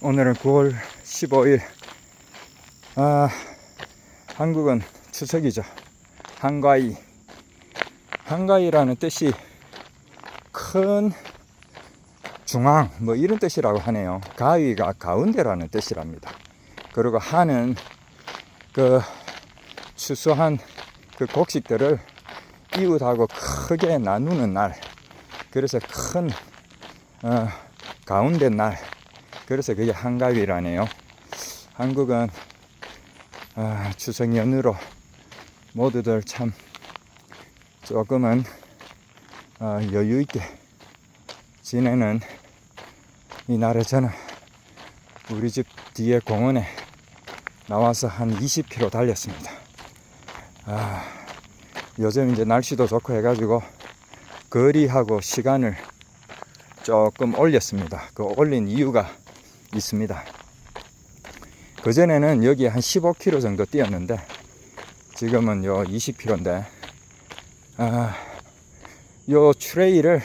오늘은 9월 15일. 아, 한국은 추석이죠. 한가위. 한가위라는 뜻이 큰 중앙, 뭐 이런 뜻이라고 하네요. 가위가 가운데라는 뜻이랍니다. 그리고 한은 그 추수한 그 곡식들을 이웃하고 크게 나누는 날. 그래서 큰, 어, 가운데 날. 그래서 그게 한가위라네요. 한국은 아, 추석 연휴로 모두들 참 조금은 아, 여유 있게 지내는 이 날에 저는 우리 집 뒤에 공원에 나와서 한 20km 달렸습니다. 아, 요즘 이제 날씨도 좋고 해가지고 거리하고 시간을 조금 올렸습니다. 그 올린 이유가 있습니다. 그전에는 여기 한 15km 정도 뛰었는데 지금은 요 20km인데 아, 요 트레이를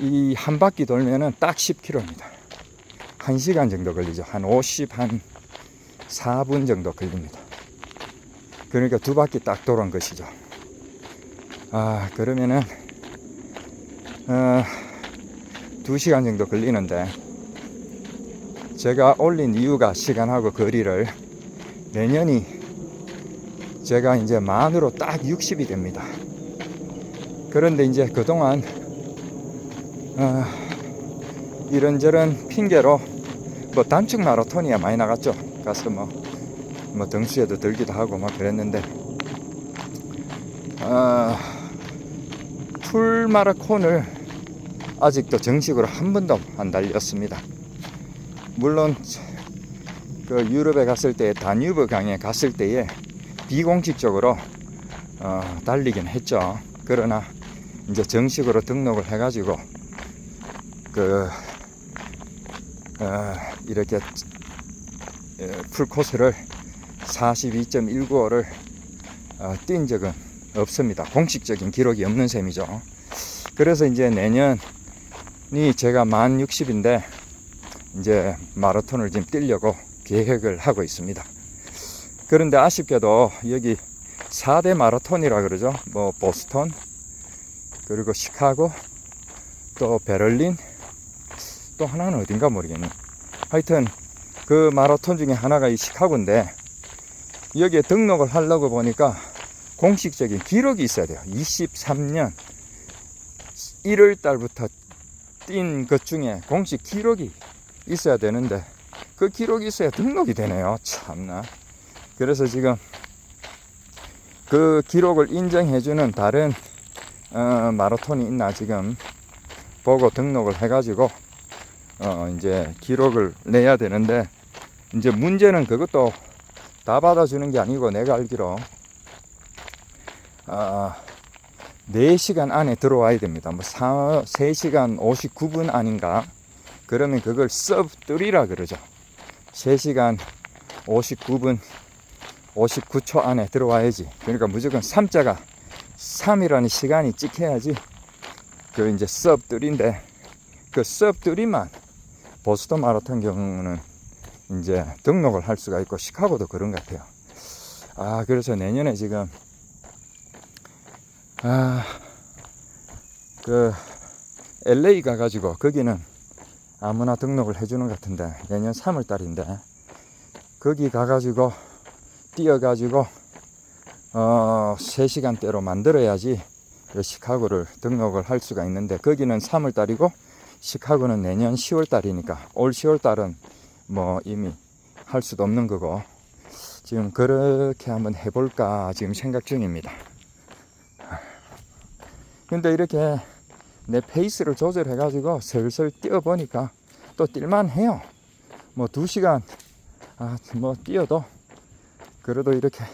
이한 바퀴 돌면은 딱 10km입니다. 1시간 정도 걸리죠. 한 50, 한 4분 정도 걸립니다. 그러니까 두 바퀴 딱 돌은 것이죠. 아, 그러면은, 어, 2시간 정도 걸리는데, 제가 올린 이유가 시간하고 거리를 내년이 제가 이제 만으로 딱 60이 됩니다. 그런데 이제 그동안 어, 이런저런 핑계로 뭐 단축 마라톤이야 많이 나갔죠. 가서 뭐, 뭐 등수에도 들기도 하고 막 그랬는데 어, 풀 마라톤을 아직도 정식으로 한 번도 안 달렸습니다. 물론 그 유럽에 갔을 때 다뉴브 강에 갔을 때에 비공식적으로 어, 달리긴 했죠. 그러나 이제 정식으로 등록을 해가지고 그 어, 이렇게 어, 풀코스를 42.195를 어, 뛴 적은 없습니다. 공식적인 기록이 없는 셈이죠. 그래서 이제 내년이 제가 만 60인데 이제 마라톤을 지금 뛰려고 계획을 하고 있습니다. 그런데 아쉽게도 여기 4대 마라톤이라 그러죠. 뭐 보스턴, 그리고 시카고, 또 베를린, 또 하나는 어딘가 모르겠네. 하여튼 그 마라톤 중에 하나가 이 시카고인데 여기에 등록을 하려고 보니까 공식적인 기록이 있어야 돼요. 23년 1월 달부터 뛴 것 중에 공식 기록이 있어야 되는데 그 기록이 있어야 등록이 되네요. 참나. 그래서 지금 그 기록을 인정해주는 다른 어, 마라톤이 있나 지금 보고 등록을 해가지고 어, 이제 기록을 내야 되는데 이제 문제는 그것도 다 받아주는 게 아니고 내가 알기로 아, 4시간 안에 들어와야 됩니다. 뭐 4, 3시간 59분 아닌가? 그러면 그걸 sub3라 그러죠. 3시간 59분 59초 안에 들어와야지. 그러니까 무조건 3자가 3이라는 시간이 찍혀야지. 그 이제 sub3인데 그 sub3만 보스턴 마라톤 경우는 이제 등록을 할 수가 있고 시카고도 그런 것 같아요. 아 그래서 내년에 지금 아그 LA 가가지고 거기는 아무나 등록을 해주는 것 같은데 내년 3월 달인데 거기 가가지고 뛰어가지고 어 3시간대로 만들어야지 그 시카고를 등록을 할 수가 있는데 거기는 3월 달이고 시카고는 내년 10월 달이니까 올 10월 달은 뭐 이미 할 수도 없는 거고 지금 그렇게 한번 해볼까 지금 생각 중입니다. 근데 이렇게 내 페이스를 조절해 가지고 슬슬 뛰어보니까 또 뛸만 해요. 뭐두 시간 아 뭐 뛰어도 그래도 이렇게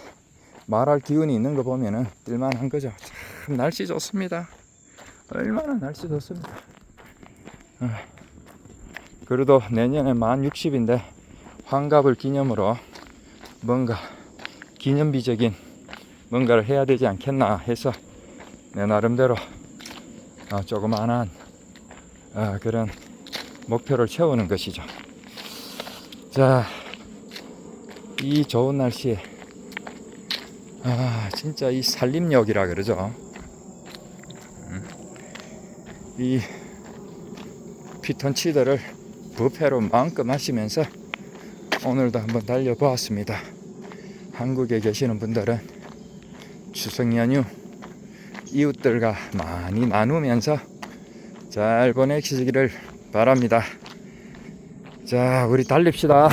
말할 기운이 있는 거 보면은 뛸만 한 거죠. 참 날씨 좋습니다. 얼마나 날씨 좋습니다. 아, 그래도 내년에 만 60인데 환갑을 기념으로 뭔가 기념비적인 뭔가를 해야 되지 않겠나 해서 내 나름대로 어, 조그만한 어, 그런 목표를 채우는 것이죠. 자, 이 좋은 날씨에 아 진짜 이 산림욕이라 그러죠. 음. 이 피톤치드를 부페로 마음껏 마시면서 오늘도 한번 달려보았습니다. 한국에 계시는 분들은 추석 연휴 이웃들과 많이 나누면서 잘 보내시기를 바랍니다. 자, 우리 달립시다.